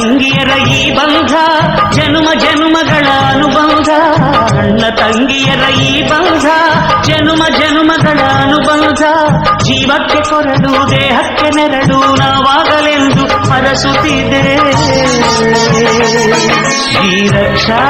ತಂಗಿಯರ ಈ ಬಂಧ ಜನುಮ ಜನುಮಗಳ ಅನುಬಂಧ ಅಣ್ಣ ತಂಗಿಯರ ಈ ಬಂಧ ಜನುಮ ಜನುಮಗಳ ಅನುಬಂಧ ಜೀವಕ್ಕೆ ಕೊರಡು ದೇಹಕ್ಕೆ ನೆರಡು ನಾವಾಗಲೆಂದು ಮರಸುತ್ತಿದೆ ಶ್ರೀರಕ್ಷಾ ರಕ್ಷಾ